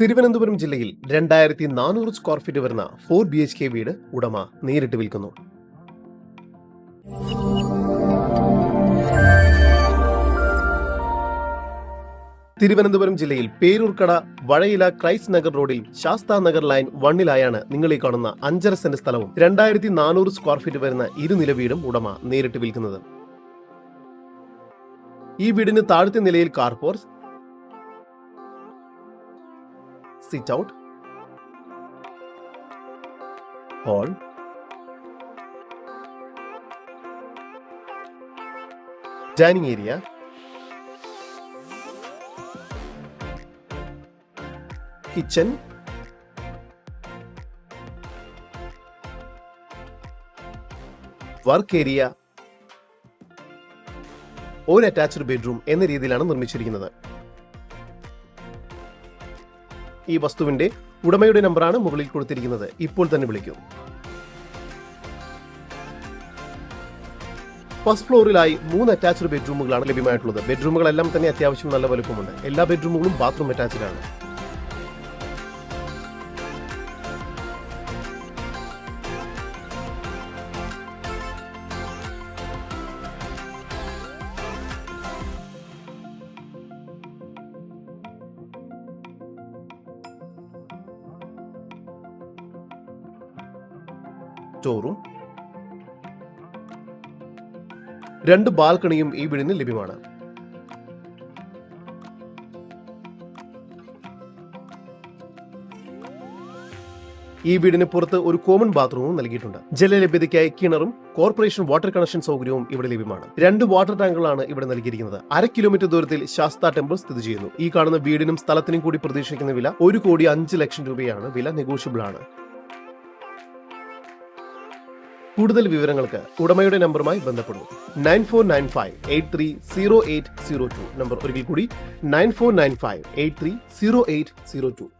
തിരുവനന്തപുരം ജില്ലയിൽ രണ്ടായിരത്തി നാനൂറ് സ്ക്വയർ ഫീറ്റ് വരുന്ന ഫോർ ബി എച്ച് കെ വീട് ഉടമ നേരിട്ട് വിൽക്കുന്നു. തിരുവനന്തപുരം ജില്ലയിൽ പേരൂർക്കട വഴയില ക്രൈസ്റ്റ് നഗർ റോഡിൽ ശാസ്താ നഗർ ലൈൻ വണ്ണിലായാണ് നിങ്ങൾ ഈ കാണുന്ന അഞ്ചര സെന്റ് സ്ഥലവും രണ്ടായിരത്തി നാനൂറ് സ്ക്വയർ ഫീറ്റ് വരുന്ന ഇരുനില വീടും ഉടമ നേരിട്ട് വിൽക്കുന്നത്. ഈ വീടിന് താഴത്തെ നിലയിൽ car porch sit out, hall dining area, kitchen, work area ഒരു അറ്റാച്ച്ഡ് ബെഡ്റൂം എന്ന രീതിയിലാണ് നിർമ്മിച്ചിരിക്കുന്നത്. ഈ വസ്തുവിന്റെ ഉടമയുടെ നമ്പറാണ് മുകളിൽ കൊടുത്തിരിക്കുന്നത്. ഇപ്പോൾ തന്നെ വിളിക്കും. ഫസ്റ്റ് ഫ്ലോറിലായി മൂന്ന് അറ്റാച്ച്ഡ് ബെഡ്റൂമുകളാണ് ലഭ്യമായിട്ടുള്ളത്. ബെഡ്റൂമുകളെല്ലാം തന്നെ അത്യാവശ്യം നല്ല വലുപ്പമുണ്ട്. എല്ലാ ബെഡ്റൂമുകളും ബാത്റൂം അറ്റാച്ച്ഡ് ആണ്. സ്റ്റോറും രണ്ട് ബാൽക്കണിയും ഈ വീടിന് ലഭ്യമാണ്. ഈ വീടിന് പുറത്ത് ഒരു കോമൺ ബാത്റൂമും നൽകിയിട്ടുണ്ട്. ജലലഭ്യതയ്ക്കായി കിണറും കോർപ്പറേഷൻ വാട്ടർ കണക്ഷൻ സൗകര്യവും ഇവിടെ ലഭ്യമാണ്. രണ്ട് വാട്ടർ ടാങ്കുകളാണ് ഇവിടെ നൽകിയിരിക്കുന്നത്. അര കിലോമീറ്റർ ദൂരത്തിൽ ശാസ്ത ടെമ്പിൾ സ്ഥിതി ചെയ്യുന്നു. ഈ കാണുന്ന വീടിനും സ്ഥലത്തിനും കൂടി പ്രതീക്ഷിക്കുന്ന വില ഒരു കോടി അഞ്ച് ലക്ഷം രൂപയാണ്. വില നെഗോഷ്യബിൾ ആണ്. കൂടുതൽ വിവരങ്ങൾക്ക് ഉടമയുടെ നമ്പറുമായി ബന്ധപ്പെടും. Nine four nine five eight three zero eight zero two. Number ഒരിക്കൽ കൂടി nine four nine five eight three zero eight zero two.